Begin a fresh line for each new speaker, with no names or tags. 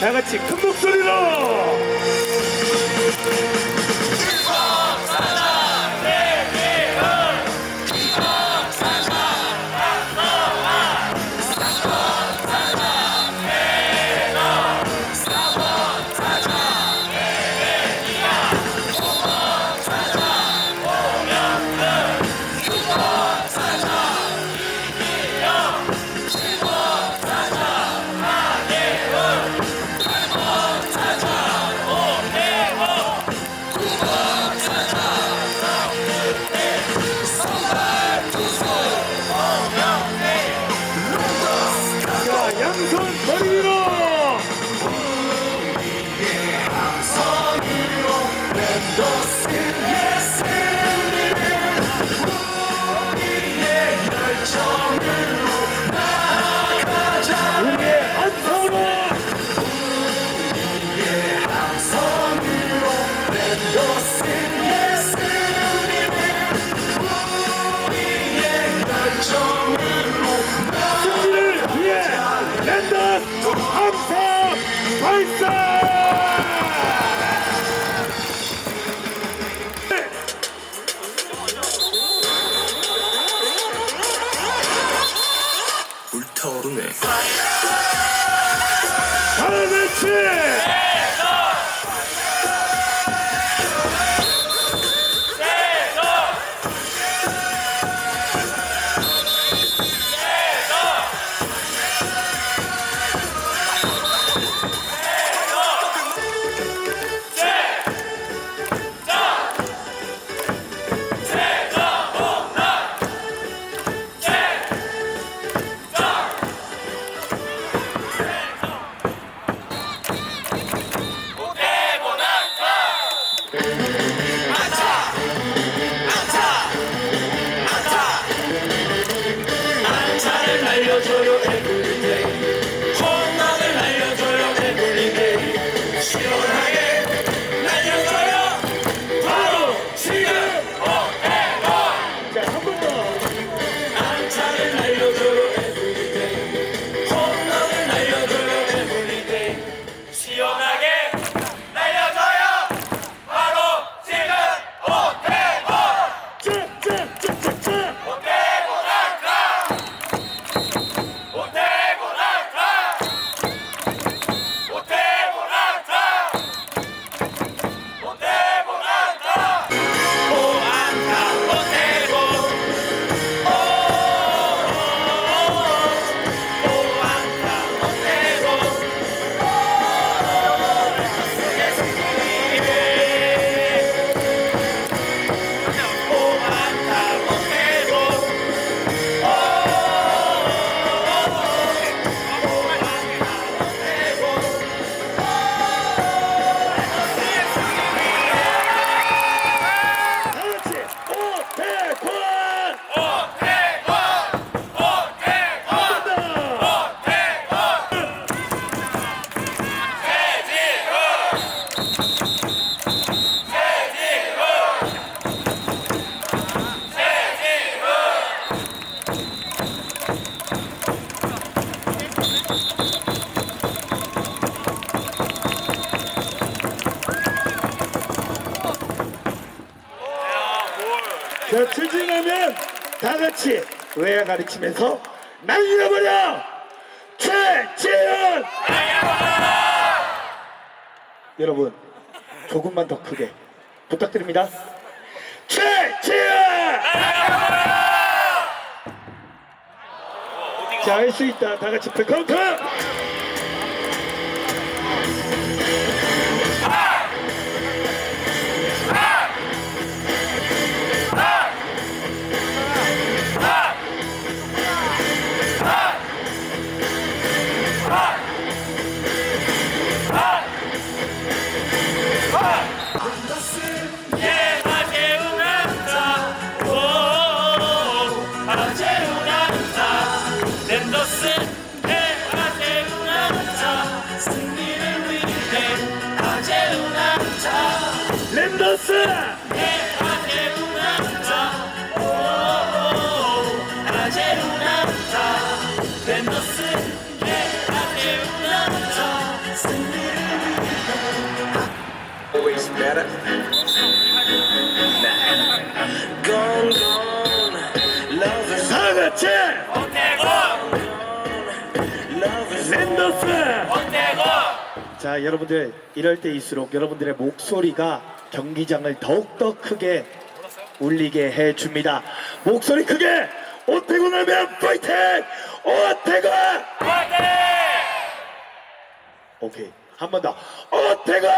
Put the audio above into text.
다 같이 큰 목소리로. 자, 추진하면 다 같이 외야 가르치면서 날려버려! 최재현! 여러분, 조금만 더 크게 부탁드립니다. 최재현! 자, 할 수 있다. 다 같이 풀카운트!
c'è un'altra per non sentire anche un'altra sentire Always
better Gone, gone Love is
사랑같이
오태고
Love is
랜더스
오태고
자 여러분들 이럴 때일수록 여러분들의 목소리가 경기장을 더욱더 크게 울리게 해줍니다. 목소리 크게 오태곤 하면 파이팅! 오태곤
화이팅!
오케이. 한 번 더. 오태곤